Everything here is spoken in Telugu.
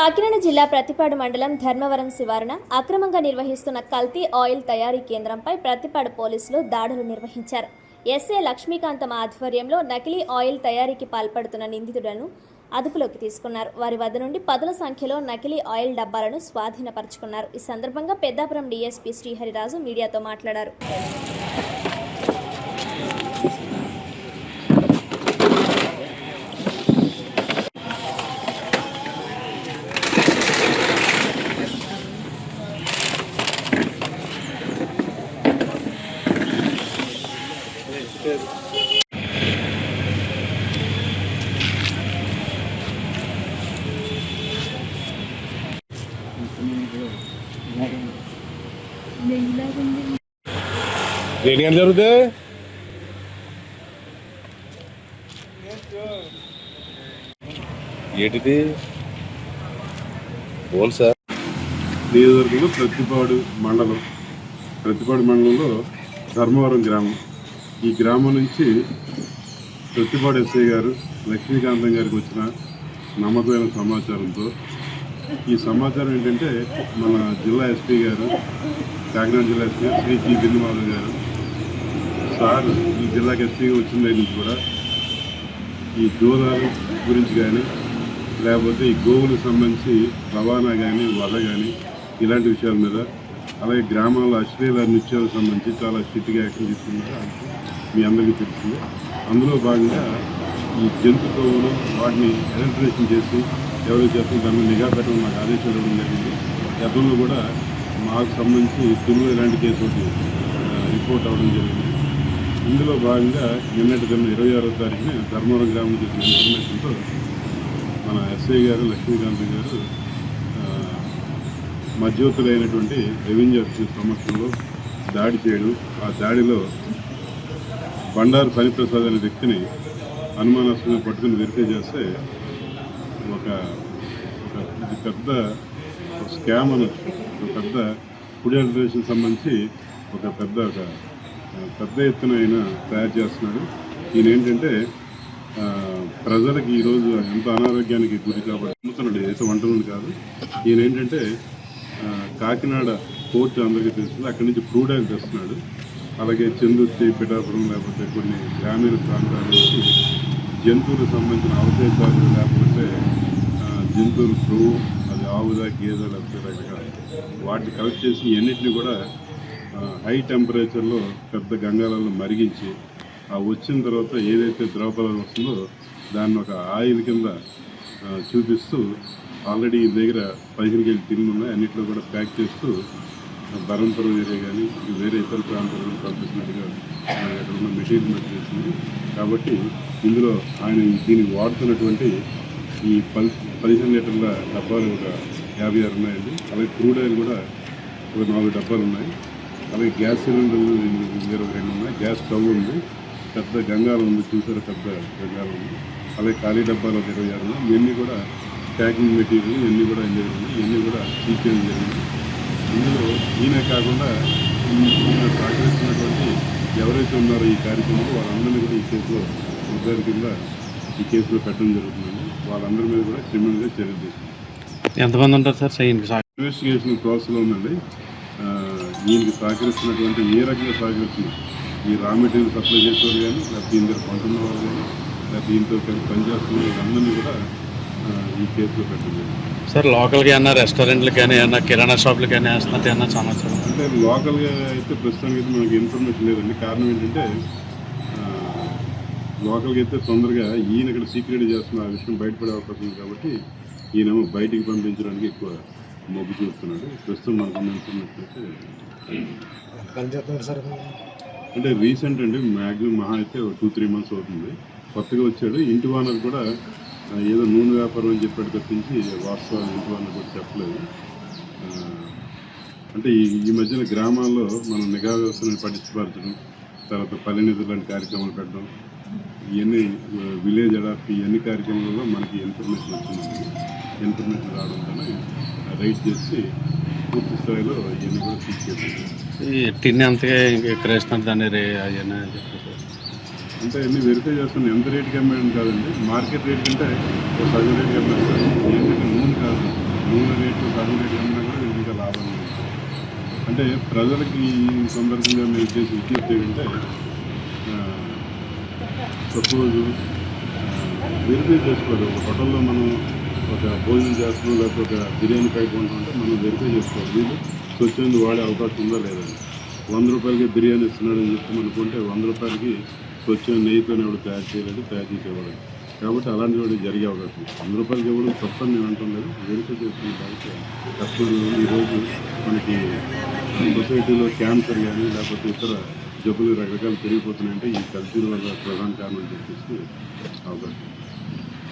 కాకినాడ జిల్లా ప్రతిపాడు మండలం ధర్మవరం శివారున అక్రమంగా నిర్వహిస్తున్న కల్తీ ఆయిల్ తయారీ కేంద్రంపై ప్రతిపాడు పోలీసులు దాడులు నిర్వహించారు. ఎస్ఏ లక్ష్మీకాంతం ఆధ్వర్యంలో నకిలీ ఆయిల్ తయారీకి పాల్పడుతున్న నిందితులను అదుపులోకి తీసుకున్నారు. వారి వద్ద నుండి పదుల సంఖ్యలో నకిలీ ఆయిల్ డబ్బాలను స్వాధీనపరుచుకున్నారు. ఈ సందర్భంగా పెద్దాపురం డీఎస్పీ శ్రీహరిరాజు మీడియాతో మాట్లాడారు. రేటింగ్ ఎంత జరుగుతుంది ఏంటిది? బోల్ సార్. నియోజకవర్గంలో ప్రతిపాడు మండలం ప్రతిపాడు మండలంలో ధర్మవరం గ్రామం. ఈ గ్రామం నుంచి ప్రతిపాడు ఎస్ఐ గారు లక్ష్మీకాంతం గారికి వచ్చిన నమ్మకమైన సమాచారంతో ఈ సమాచారం ఏంటంటే మన జిల్లా ఎస్పీ గారు కాకినాడ జిల్లా ఎస్పీ గారు శ్రీ జి బిందుమాధవ్ గారు సార్ ఈ జిల్లాకి ఎస్పీగా వచ్చిన దగ్గర నుంచి కూడా ఈ జోదాలు గురించి కానీ లేకపోతే ఈ గోవులకు సంబంధించి రవాణా కానీ వల కానీ ఇలాంటి విషయాల మీద అలాగే గ్రామాల్లో అశ్లీల నృత్యాలకు సంబంధించి చాలా స్ట్రిక్ట్గా యాక్షన్ తీసుకున్నారు. మీ అందరికీ తెలిసింది అందులో భాగంగా ఈ జంతు వాటిని ఎలక్ట్రేషన్ చేసి ఎవరు చేస్తున్న దాని నిఘా పెట్టడం నాకు ఆదేశాలు ఇవ్వడం జరిగింది. గతంలో కూడా మాకు సంబంధించి తులు ఇలాంటి కేసు ఒకటి రిపోర్ట్ అవ్వడం జరిగింది. ఇందులో భాగంగా నిన్నటి దిన ఇరవై ఆరో తారీఖున ధర్మవరం గ్రామం చేసిన ఇన్ఫర్మేషన్తో మన ఎస్ఐ గారు లక్ష్మీకాంత్ గారు మధ్యవర్తులైనటువంటి రెవెన్యూ సంవత్సరంలో సమక్షంలో దాడి చేయడం ఆ దాడిలో బండారు హరిప్రసాద్ అనే వ్యక్తిని అనుమానాస్పదంగా పట్టుకుని వెరిఫై చేస్తే ఒక ఇది పెద్ద స్కామ్ అనొచ్చు ఒక పెద్ద ఫుడ్ అడ్మినిస్ట్రేషన్ సంబంధించి ఒక పెద్ద ఒక పెద్ద ఎత్తున ఆయన తయారు చేస్తున్నాడు. ఈయన ఏంటంటే ఆ, ప్రజలకి ఈరోజు ఎంత అనారోగ్యానికి గురి కాబట్టి అమ్ముతున్నాడు. ఏదో వంటలు కాదు. ఈయన ఏంటంటే కాకినాడ కోర్టు అందరికీ తెలుస్తుంది. అక్కడి నుంచి క్రూడ్ ఆయిల్ తెస్తున్నాడు. అలాగే చందుర్తి పిఠాపురం లేకపోతే కొన్ని గ్రామీణ ప్రాంతాల నుంచి జంతువులకు సంబంధించిన అవశేషాలు లేకపోతే జంతువులు క్రూ అది ఆవుదా గేదె లేకపోతే రకరకాల వాటిని కలెక్ట్ చేసి ఎన్నిటిని కూడా హై టెంపరేచర్లో పెద్ద గంగాలలో మరిగించి ఆ వచ్చిన తర్వాత ఏదైతే ద్రవపదార్థం వస్తుందో దాన్ని ఒక ఆయిల్ కింద చూపిస్తూ ఆల్రెడీ ఈ దగ్గర పదిహేను కేజీ టిన్లు ఉన్నాయి. అన్నింటిలో కూడా ప్యాక్ చేస్తూ బరంపురం ఏరియా కానీ వేరే ఇతర ప్రాంతాలను పంపిస్తున్నట్టుగా అక్కడ ఉన్న మెషిన్ బట్టి కాబట్టి ఇందులో ఆయన దీనికి వాడుతున్నటువంటి ఈ పది పదిహేను లీటర్ల డబ్బాలు ఒక యాభై ఆరు ఉన్నాయండి. అలాగే క్రూడ్ ఆయిల్ కూడా ఒక నాలుగు డబ్బాలు ఉన్నాయి. అలాగే గ్యాస్ సిలిండర్లు ఇరవై రెండు ఉన్నాయి. గ్యాస్ స్టవ్ ఉంది. పెద్ద గంగాలు ఉంది. చూసారు పెద్ద గంగాలు ఉంది. అలాగే ఖాళీ డబ్బాలు ఒక ఇరవై ఆరు ఉన్నాయి. ఇవన్నీ కూడా ప్యాకింగ్ మెటీరియల్ ఇవన్నీ కూడా ఉన్నాయి ఇవన్నీ కూడా చేయడం జరిగింది. ఇందులో ఈయన కాకుండా సహకరిస్తున్నటువంటి ఎవరైతే ఉన్నారో ఈ కార్యక్రమంలో వాళ్ళందరినీ కూడా ఈ కేసులో ముద్దారి కింద ఈ కేసులో పెట్టడం జరుగుతుందండి. వాళ్ళందరి మీద కూడా క్రిమినల్గా చర్యలు తీసుకుంటాం ఎంతమంది ఉంటారు సార్? ఇన్వెస్టిగేషన్ ప్రాసెస్లో ఉందండి. ఈయనకి సహకరిస్తున్నటువంటి ఏ రకంగా సహకరిస్తుంది ఈ రా మెటీరియల్ సప్లై చేసేవారు కానీ లేకపోతే ఈయన దగ్గర కొంటున్న వాళ్ళు కానీ లేకపోతే ఈయనతో కలిసి పనిచేస్తున్న వాళ్ళందరినీ కూడా ఈ పెట్టడం జరిగింది సార్ లోకల్గా ఏమన్నా రెస్టారెంట్లకు కానీ ఏమన్నా కిరాణా షాపులకు కానీ వేస్తున్నట్టు ఏమన్నా సమాచారం అంటే లోకల్గా అయితే ప్రస్తుతానికి అయితే మనకి ఇన్ఫర్మేషన్ లేదండి. కారణం ఏంటంటే లోకల్గా అయితే తొందరగా ఈయన ఇక్కడ సీక్రెట్ చేస్తున్న ఆ విషయం బయటపడే అవకాశం ఉంది కాబట్టి ఈయనేమో బయటికి పంపించడానికి ఎక్కువ మొగ్గు చూపుతున్నాడు. ప్రస్తుతం మనకు ఇన్ఫర్మేషన్ అయితే అంటే రీసెంట్ అండి మ్యాక్సిమం మహా అయితే టూ త్రీ మంత్స్ అవుతుంది. కొత్తగా వచ్చాడు. ఇంటి వానర్ కూడా ఏదో నూనె వ్యాపారం అని చెప్పాడు తప్పించి వాస్తవాలు ఇంటి అని కూడా చెప్పలేదు. అంటే ఈ ఈ మధ్యన గ్రామాల్లో మనం నిఘా వ్యవస్థను పటిష్టపరచడం తర్వాత పల్లె నిధులు లాంటి కార్యక్రమాలు పెట్టడం ఇవన్నీ విలేజ్ అడాప్ట్ ఇవన్నీ కార్యక్రమాలలో మనకి ఇన్ఫర్మేషన్ వచ్చింది ఇన్ఫర్మేషన్ రావడంతోనే రైట్ చేసి పూర్తి స్థాయిలో ఇవన్నీ కూడా తీసుకెళ్ళాం ఈ టిన్ ఎంతగా ఎక్కడేస్తున్నారు దాన్ని రే అవన్నీ అంటే అన్ని వెరిఫై చేస్తాను ఎంత రేటుకి అమ్మేయడం కాదండి. మార్కెట్ రేట్ కంటే ఒక సగం రేటుకి అమ్మాయి ఏంటంటే నూనె కాదు. నూనె రేటు సగం రేటుకి అమ్మినా కూడా ఇంకా లాభం లేదు. అంటే ప్రజలకి ఈ సందర్భంగా మేము చేసే విజ్ఞప్తి ఏంటంటే సపోజ్ వెరిఫై చేసుకోవాలి. ఒక హోటల్లో మనం ఒక భోజనం చేస్తున్నాం లేకపోతే ఒక బిర్యానీ ప్యాక్ కొంటుంటే మనం వెరిఫై చేసుకోవాలి. వీళ్ళు స్వచ్ఛంది వాడే అవకాశం ఉందా లేదని వంద రూపాయలకి బిర్యానీ ఇస్తున్నాడని చెప్తే మనకుంటే వంద రూపాయలకి స్వచ్ఛమైన నెయ్యితో ఎవరు తయారు చేయలేదు తయారు చేసేవాడు కాబట్టి అలాంటి వాడు జరిగే అవకాశం వంద రూపాయలకి ఇవ్వడం తప్పని నేను అంటాం లేదు వెరిఫై చేసుకునే దానికి కస్టమర్లు ఈరోజు మనకి సొసైటీలో క్యాన్సర్ కానీ లేకపోతే ఇతర జబ్బులు రకరకాలు పెరిగిపోతున్నాయంటే ఈ కల్తీల వల్ల ప్రధాన కారణం చెప్పేసి అవకాశం